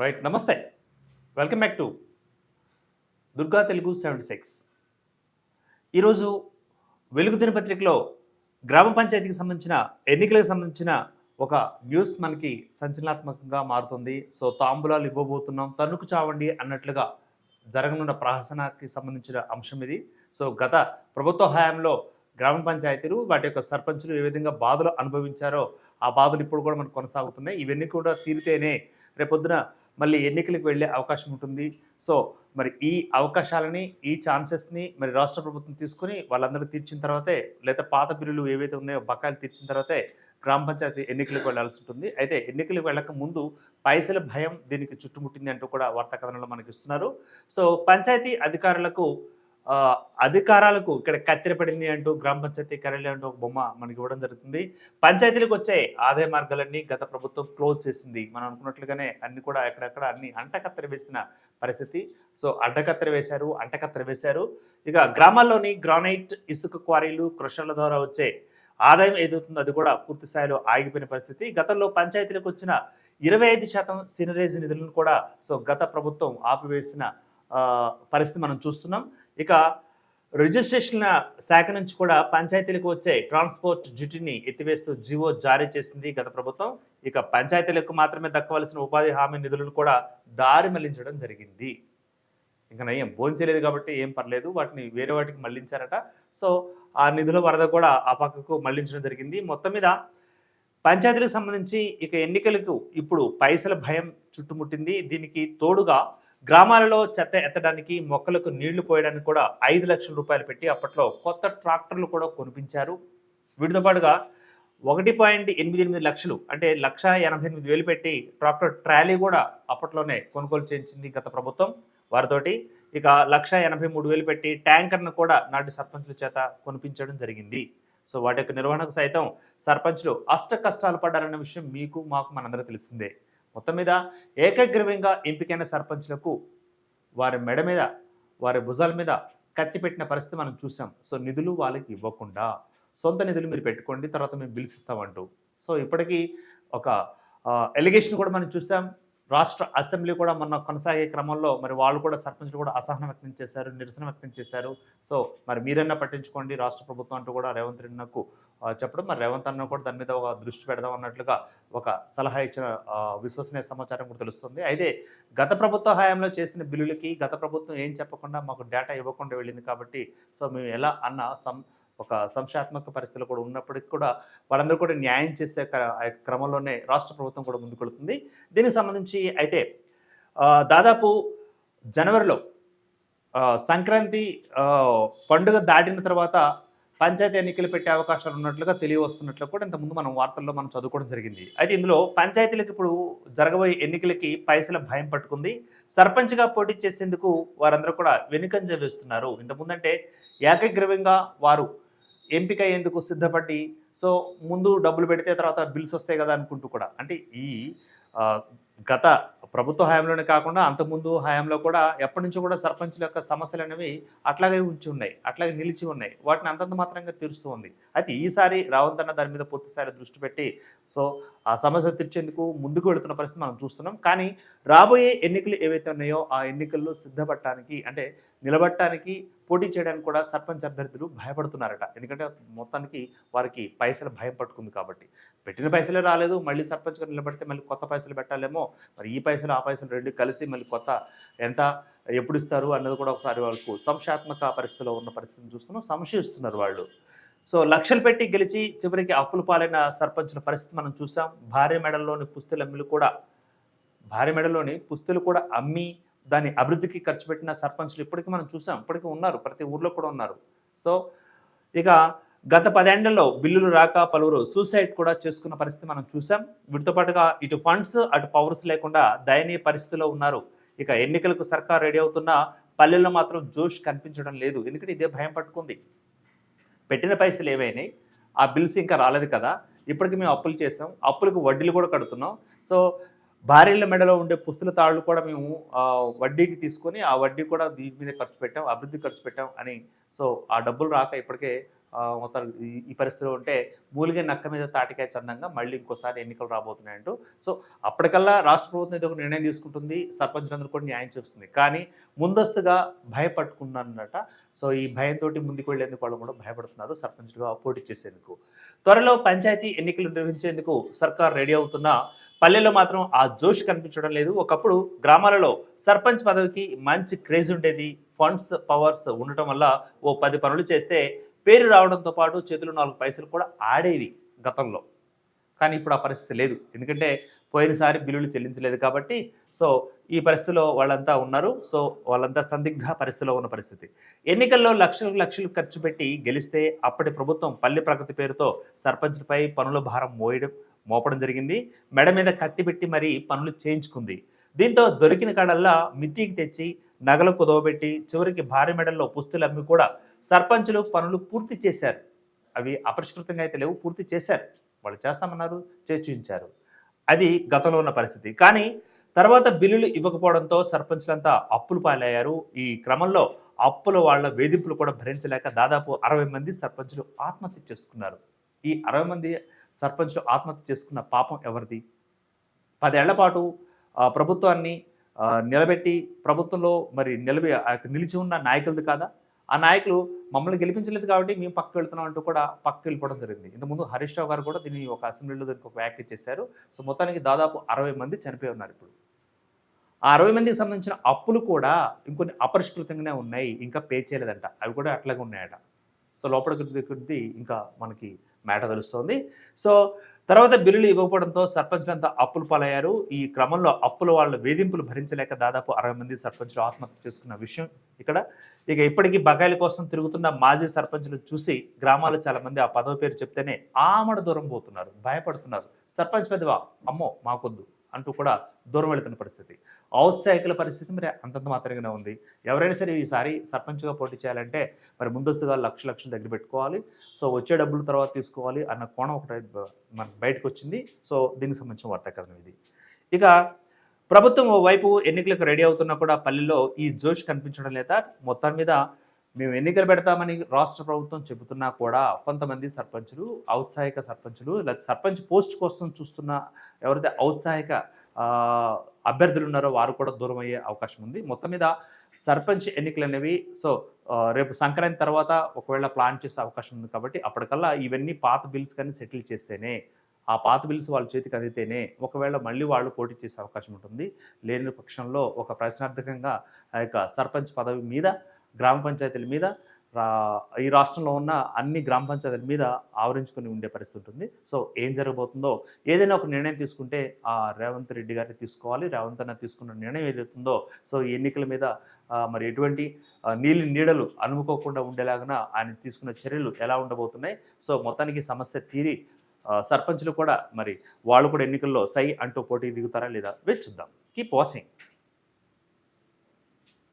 Right నమస్తే. Welcome back to Durga Telugu seventy six ఈరోజు వెలుగు దినపత్రికలో గ్రామ పంచాయతీకి సంబంధించిన ఎన్నికలకు సంబంధించిన ఒక న్యూస్ మనకి సంచలనాత్మకంగా మారుతుంది. సో తాంబూలాలు ఇవ్వబోతున్నాం. తన్నుకు చావండి అన్నట్లుగా జరగనున్న ప్రహసనకి సంబంధించిన అంశం ఇది. సో గత ప్రభుత్వ హయాంలో గ్రామ పంచాయతీలు వాటి యొక్క సర్పంచులు ఏ విధంగా బాధలు అనుభవించారో ఆ బాధలు ఇప్పుడు కూడా మనకు కొనసాగుతున్నాయి. ఇవన్నీ కూడా తీరితేనే రేపొద్దున మళ్ళీ ఎన్నికలకు వెళ్ళే అవకాశం ఉంటుంది. సో మరి ఈ అవకాశాలని ఈ ఛాన్సెస్ని మరి రాష్ట్ర ప్రభుత్వం తీసుకుని వాళ్ళందరూ తీర్చిన తర్వాతే లేదా పాత బిల్లులు ఏవైతే ఉన్నాయో బకాయిలు తీర్చిన తర్వాతే గ్రామ పంచాయతీ ఎన్నికలకు వెళ్ళాల్సి ఉంటుంది. అయితే ఎన్నికలకు వెళ్ళక ముందు పైసల భయం దీనికి చుట్టుముట్టింది అంటూ కూడా వార్తా కథనంలో మనకి ఇస్తున్నారు సో పంచాయతీ అధికారులకు అధికారాలకు ఇక్కడ కత్తిరపడింది అంటూ గ్రామ పంచాయతీ కార్యాలయం అంటూ ఒక బొమ్మ మనకి ఇవ్వడం జరుగుతుంది. పంచాయతీలకు వచ్చే ఆదాయ మార్గాలన్నీ గత ప్రభుత్వం క్లోజ్ చేసింది. మనం అనుకున్నట్లుగానే అన్ని కూడా ఎక్కడెక్కడ అన్ని అంటకత్తెర వేసిన పరిస్థితి. సో అడ్డకత్తెర వేశారు అంటకత్తెర వేశారు. ఇక గ్రామాల్లోని గ్రానైట్ ఇసుక క్వారీలు క్రషర్ల ద్వారా వచ్చే ఆదాయం ఏదవుతుందో అది కూడా పూర్తి స్థాయిలో ఆగిపోయిన పరిస్థితి. గతంలో పంచాయతీలకు వచ్చిన ఇరవై ఐదు శాతం సినరేజ్ నిధులను కూడా సో గత ప్రభుత్వం ఆపివేసిన పరిస్థితి మనం చూస్తున్నాం. ఇక రిజిస్ట్రేషన్ల శాఖ నుంచి కూడా పంచాయతీలకు వచ్చే ట్రాన్స్పోర్ట్ డ్యూటీని ఎత్తివేస్తూ జీవో జారీ చేసింది గత ప్రభుత్వం. ఇక పంచాయతీలకు మాత్రమే దక్కవలసిన ఉపాధి హామీ నిధులను కూడా దారి మళ్ళించడం జరిగింది. ఇంకా నయం భోంచలేదు కాబట్టి ఏం పర్లేదు వాటిని వేరే వాటికి మళ్ళించారట. సో ఆ నిధుల వరద కూడా ఆ పక్కకు మళ్ళించడం జరిగింది. మొత్తం మీద పంచాయతీలకు సంబంధించి ఇక ఎన్నికలకు ఇప్పుడు పైసల భయం చుట్టుముట్టింది. దీనికి తోడుగా గ్రామాలలో చెత్త ఎత్తడానికి మొక్కలకు నీళ్ళు పోయడానికి కూడా ఐదు లక్షల రూపాయలు పెట్టి అప్పట్లో కొత్త ట్రాక్టర్లు కూడా కొనిపించారు. వీటితో పాటుగా ఒకటి పాయింట్ ఎనిమిది ఎనిమిది లక్షలు అంటే లక్ష ఎనభై ఎనిమిది వేలు పెట్టి ట్రాక్టర్ ట్రాలీ కూడా అప్పట్లోనే కొనుగోలు చేయించింది గత ప్రభుత్వం. వారితోటి ఇక లక్ష ఎనభై మూడు వేలు పెట్టి ట్యాంకర్ను కూడా నాటి సర్పంచుల చేత కొనిపించడం జరిగింది. సో వాటి యొక్క నిర్వహణకు సైతం సర్పంచ్లు అష్ట కష్టాలు పడ్డారన్న విషయం మీకు మాకు మనందరూ తెలిసిందే. మొత్తం మీద ఏకగ్రీవంగా ఎంపికైన సర్పంచ్లకు వారి మెడ మీద వారి భుజాల మీద కత్తి పెట్టిన పరిస్థితి మనం చూసాం. సో నిధులు వాళ్ళకి ఇవ్వకుండా సొంత నిధులు మీరు పెట్టుకోండి తర్వాత మేము బిల్స్ ఇస్తామంటూ. సో ఇప్పటికీ ఒక ఎలిగేషన్ కూడా మనం చూసాం. రాష్ట్ర అసెంబ్లీ కూడా మొన్న కొనసాగే క్రమంలో మరి వాళ్ళు కూడా సర్పంచ్లు కూడా అసహనం వ్యక్తం చేశారు నిరసన వ్యక్తం చేశారు. సో మరి మీరన్నా పట్టించుకోండి. రాష్ట్ర ప్రభుత్వం అంటూ కూడా రేవంత్ రెడ్డినకు చెప్పడం. మరి రేవంత్ అన్న కూడా దాని మీద ఒక దృష్టి పెడదాం అన్నట్లుగా ఒక సలహా ఇచ్చిన విశ్వసనీయ సమాచారం కూడా తెలుస్తుంది. అయితే గత ప్రభుత్వ హయాంలో చేసిన బిల్లులకి గత ప్రభుత్వం ఏం చెప్పకుండా మాకు డేటా ఇవ్వకుండా వెళ్ళింది కాబట్టి సో మేము ఎలా అన్న సం ఒక సంశాత్మక పరిస్థితులు కూడా ఉన్నప్పటికీ కూడా వాళ్ళందరూ కూడా న్యాయం చేసే క్రమంలోనే రాష్ట్ర ప్రభుత్వం కూడా ముందుకెళ్తుంది దీనికి సంబంధించి అయితే దాదాపు జనవరిలో సంక్రాంతి పండుగ దాటిన తర్వాత పంచాయతీ ఎన్నికలు పెట్టే అవకాశాలు ఉన్నట్లుగా తెలియవస్తున్నట్లు కూడా ఇంతకుముందు మనం వార్తల్లో మనం చదువుకోవడం జరిగింది. అయితే ఇందులో పంచాయతీలకు ఇప్పుడు జరగబోయే ఎన్నికలకి పైసల భయం పట్టుకుంది. సర్పంచ్గా పోటీ చేసేందుకు వారందరూ కూడా వెనుకంజ వేస్తున్నారు. ఇంతకుముందంటే ఏకగ్రీవంగా వారు ఎంపిక అయ్యేందుకు సిద్ధపడి సో ముందు డబ్బులు పెడితే తర్వాత బిల్స్ వస్తాయి కదా అనుకుంటూ కూడా. అంటే ఈ గత ప్రభుత్వ హయాంలోనే కాకుండా అంతకుముందు హయాంలో కూడా ఎప్పటి నుంచో కూడా సర్పంచుల యొక్క సమస్యలు అనేవి అట్లాగే ఉంచి ఉన్నాయి అట్లాగే నిలిచి ఉన్నాయి. వాటిని అంతంత మాత్రంగా తీరుస్తూ ఉంది. అయితే ఈసారి రావంత్ అన్న దాని మీద పూర్తిసారి దృష్టి పెట్టి సో ఆ సమస్య తీర్చేందుకు ముందుకు వెళుతున్న పరిస్థితి మనం చూస్తున్నాం. కానీ రాబోయే ఎన్నికలు ఏవైతే ఉన్నాయో ఆ ఎన్నికల్లో సిద్ధపడటానికి అంటే నిలబడటానికి పోటీ చేయడానికి కూడా సర్పంచ్ అభ్యర్థులు భయపడుతున్నారట. ఎందుకంటే మొత్తానికి వారికి పైసల భయం పట్టుకుంది కాబట్టి. పెట్టిన పైసలే రాలేదు. మళ్ళీ సర్పంచ్గా నిలబడితే మళ్ళీ కొత్త పైసలు పెట్టాలేమో. మరి ఈ పైసలు ఆ పైసలు రెండు కలిసి మళ్ళీ కొత్త ఎంత ఎప్పుడు ఇస్తారు అన్నది కూడా ఒకసారి వాళ్ళకు సంశయాత్మక పరిస్థితిలో ఉన్న పరిస్థితిని చూస్తున్నాం. సంశయిస్తున్నారు వాళ్ళు. సో లక్షలు పెట్టి గెలిచి చివరికి అప్పులు పాలైన సర్పంచుల పరిస్థితి మనం చూసాం. భార్య మెడల్లోని పుస్తులు అమ్మిలు కూడా భార్య మెడలోని పుస్తులు కూడా అమ్మి దాని అభివృద్ధికి ఖర్చు పెట్టిన సర్పంచ్లు ఇప్పటికీ మనం చూసాం. ఇప్పటికీ ఉన్నారు. ప్రతి ఊర్లో కూడా ఉన్నారు. సో ఇక గత పదేళ్ళలో బిల్లులు రాక పలువురు సూసైడ్ కూడా చేసుకున్న పరిస్థితి మనం చూసాం. వీటితో పాటుగా ఇటు ఫండ్స్ అటు పవర్స్ లేకుండా దయనీయ పరిస్థితిలో ఉన్నారు. ఇక ఎన్నికలకు సర్కార్ రెడీ అవుతున్న పల్లెల్లో మాత్రం జోష్ కనిపించడం లేదు. ఎందుకంటే ఇదే భయం పట్టుకుంది. పెట్టిన పైసలు ఏవైనాయి? ఆ బిల్స్ ఇంకా రాలేదు కదా. ఇప్పటికి మేము అప్పులు చేసాం. అప్పులకు వడ్డీలు కూడా కడుతున్నాం. సో భార్యల మెడలో ఉండే పుస్తుల తాళ్ళు కూడా మేము వడ్డీకి తీసుకొని ఆ వడ్డీ కూడా దీని మీద ఖర్చు పెట్టాం అభివృద్ధి ఖర్చు పెట్టాం అని. సో ఆ డబ్బులు రాక ఇప్పటికే మొత్తం ఈ- పరిస్థితిలో ఉంటే మూలిగే నక్క మీద తాటికాయ చందంగా మళ్ళీ ఇంకోసారి ఎన్నికలు రాబోతున్నాయంటూ. సో అప్పటికల్లా రాష్ట్ర ప్రభుత్వం ఇది ఒక నిర్ణయం తీసుకుంటుంది సర్పంచులందరూ కూడా న్యాయం చేస్తుంది. కానీ ముందస్తుగా భయపట్టుకున్నారన్నట సో ఈ భయంతో ముందుకు వెళ్ళేందుకు వాళ్ళు కూడా భయపడుతున్నారు సర్పంచ్గా పోటీ చేసేందుకు. త్వరలో పంచాయతీ ఎన్నికలు నిర్వహించేందుకు సర్కార్ రెడీ అవుతున్నా పల్లెల్లో మాత్రం ఆ జోష్ కనిపించడం లేదు. ఒకప్పుడు గ్రామాలలో సర్పంచ్ పదవికి మంచి క్రేజ్ ఉండేది. ఫండ్స్ పవర్స్ ఉండటం వల్ల ఓ పది పనులు చేస్తే పేరు రావడంతో పాటు చేతులు నాలుగు పైసలు కూడా ఆడేవి గతంలో. కానీ ఇప్పుడు ఆ పరిస్థితి లేదు. ఎందుకంటే పోయినసారి బిల్లులు చెల్లించలేదు కాబట్టి సో ఈ పరిస్థితిలో వాళ్ళంతా ఉన్నారు. సో వాళ్ళంతా సందిగ్ధ పరిస్థితిలో ఉన్న పరిస్థితి. ఎన్నికల్లో లక్షలు లక్షలు ఖర్చు పెట్టి గెలిస్తే అప్పటి ప్రభుత్వం పల్లె ప్రగతి పేరుతో సర్పంచ్లపై పనుల భారం మోయడం మోపడం జరిగింది. మెడ మీద కత్తి పెట్టి మరీ పనులు చేయించుకుంది. దీంతో దొరికిన కాడల్లా మిత్తికి తెచ్చి నగలు కుదవబెట్టి చివరికి భారీ మెడల్లో పుస్తులు అమ్మి కూడా సర్పంచులు పనులు పూర్తి చేశారు. అవి అపరిష్కృతంగా అయితే లేవు పూర్తి చేశారు. వాళ్ళు చేస్తామన్నారు చేర్చించారు అది గతంలో ఉన్న పరిస్థితి. కానీ తర్వాత బిల్లులు ఇవ్వకపోవడంతో సర్పంచ్లంతా అప్పులు పాలయ్యారు. ఈ క్రమంలో అప్పుల వాళ్ళ వేధింపులు కూడా భరించలేక దాదాపు అరవై మంది సర్పంచులు ఆత్మహత్య చేసుకున్నారు. ఈ అరవై మంది సర్పంచ్లు ఆత్మహత్య చేసుకున్న పాపం ఎవరిది? పదేళ్ళ పాటు ప్రభుత్వాన్ని నిలబెట్టి ప్రభుత్వంలో మరి నిలబె నిలిచి ఉన్న నాయకులది కాదా? ఆ నాయకులు మమ్మల్ని గెలిపించలేదు కాబట్టి మేము పక్కకు వెళ్తున్నాం అంటూ కూడా పక్కకు వెళ్ళిపోవడం జరిగింది. ఇంతకుముందు హరీష్ రావు గారు కూడా దీన్ని ఒక అసెంబ్లీలో దీనికి ఒక వ్యాఖ్య చేశారు. సో మొత్తానికి దాదాపు అరవై మంది చనిపోయి ఉన్నారు ఇప్పుడు. ఆ అరవై మందికి సంబంధించిన అప్పులు కూడా ఇంకొన్ని అపరిష్కృతంగానే ఉన్నాయి. ఇంకా పే చేయలేదంట. అవి కూడా అట్లాగే ఉన్నాయట. సో లోపలికి కొద్ది ఇంకా మనకి మేట తెలుస్తోంది. సో తర్వాత బిల్లులు ఇవ్వకపోవడంతో సర్పంచ్లంతా అప్పులు పాలయ్యారు. ఈ క్రమంలో అప్పుల వాళ్ళ వేధింపులు భరించలేక దాదాపు అరవై మంది సర్పంచ్లు ఆత్మహత్య చేసుకున్న విషయం ఇక్కడ. ఇక ఇప్పటికీ బకాయిల కోసం తిరుగుతున్న మాజీ సర్పంచ్లు చూసి గ్రామాల్లో చాలా మంది ఆ పదవి పేరు చెప్తేనే ఆమడ దూరం పోతున్నారు భయపడుతున్నారు. సర్పంచ్ పెద్దవా? అమ్మో మాకొద్దు. అంటూ కూడా దూరం వెళుతున్న పరిస్థితి ఔత్సాహికుల పరిస్థితి మరి అంతంత మాత్రంగానే ఉంది. ఎవరైనా సరే ఈసారి సర్పంచ్గా పోటీ చేయాలంటే మరి ముందస్తుగా లక్ష లక్షలు దగ్గర పెట్టుకోవాలి. సో వచ్చే డబ్బులు తర్వాత తీసుకోవాలి అన్న కోణం ఒకటి మనకు బయటకు వచ్చింది. సో దీనికి సంబంధించిన వార్తాకరణం ఇది. ఇక ప్రభుత్వం వైపు ఎన్నికలకు రెడీ అవుతున్నా కూడా పల్లెల్లో ఈ జోష్ కనిపించడం లేదా మొత్తం మీద మేము ఎన్నికలు పెడతామని రాష్ట్ర ప్రభుత్వం చెబుతున్నా కూడా కొంతమంది సర్పంచులు ఔత్సాహిక సర్పంచులు లేదా సర్పంచ్ పోస్ట్ కోసం చూస్తున్న ఎవరైతే ఔత్సాహిక అభ్యర్థులు ఉన్నారో వారు కూడా దూరం అయ్యే అవకాశం ఉంది. మొత్తం మీద సర్పంచ్ ఎన్నికలు అనేవి సో రేపు సంక్రాంతి తర్వాత ఒకవేళ ప్లాన్ చేసే అవకాశం ఉంది కాబట్టి అప్పటికల్లా ఇవన్నీ పాత బిల్స్ కానీ సెటిల్ చేస్తేనే ఆ పాత బిల్స్ వాళ్ళ చేతికి అందితేనే ఒకవేళ మళ్ళీ వాళ్ళు పోటీ చేసే అవకాశం ఉంటుంది. లేని పక్షంలో ఒక ప్రశ్నార్థకంగా ఆ యొక్క సర్పంచ్ పదవి మీద గ్రామ పంచాయతీల మీద ఈ రాష్ట్రంలో ఉన్న అన్ని గ్రామ పంచాయతీల మీద ఆవరించుకొని ఉండే పరిస్థితి ఉంటుంది. సో ఏం జరగబోతుందో ఏదైనా ఒక నిర్ణయం తీసుకుంటే ఆ రేవంత్ రెడ్డి గారిని తీసుకోవాలి రేవంత్ అన్న తీసుకున్న నిర్ణయం ఏదైతుందో సో ఈ ఎన్నికల మీద మరి ఎటువంటి నీళ్ళు నీడలు అనుకోకుండా ఉండేలాగా ఆయన తీసుకున్న చర్యలు ఎలా ఉండబోతున్నాయి? సో మొత్తానికి సమస్య తీరి సర్పంచ్లు కూడా మరి వాళ్ళు కూడా ఎన్నికల్లో సై అంటూ పోటీ దిగుతారా లేదా వేచి చూద్దాం. Keep watching.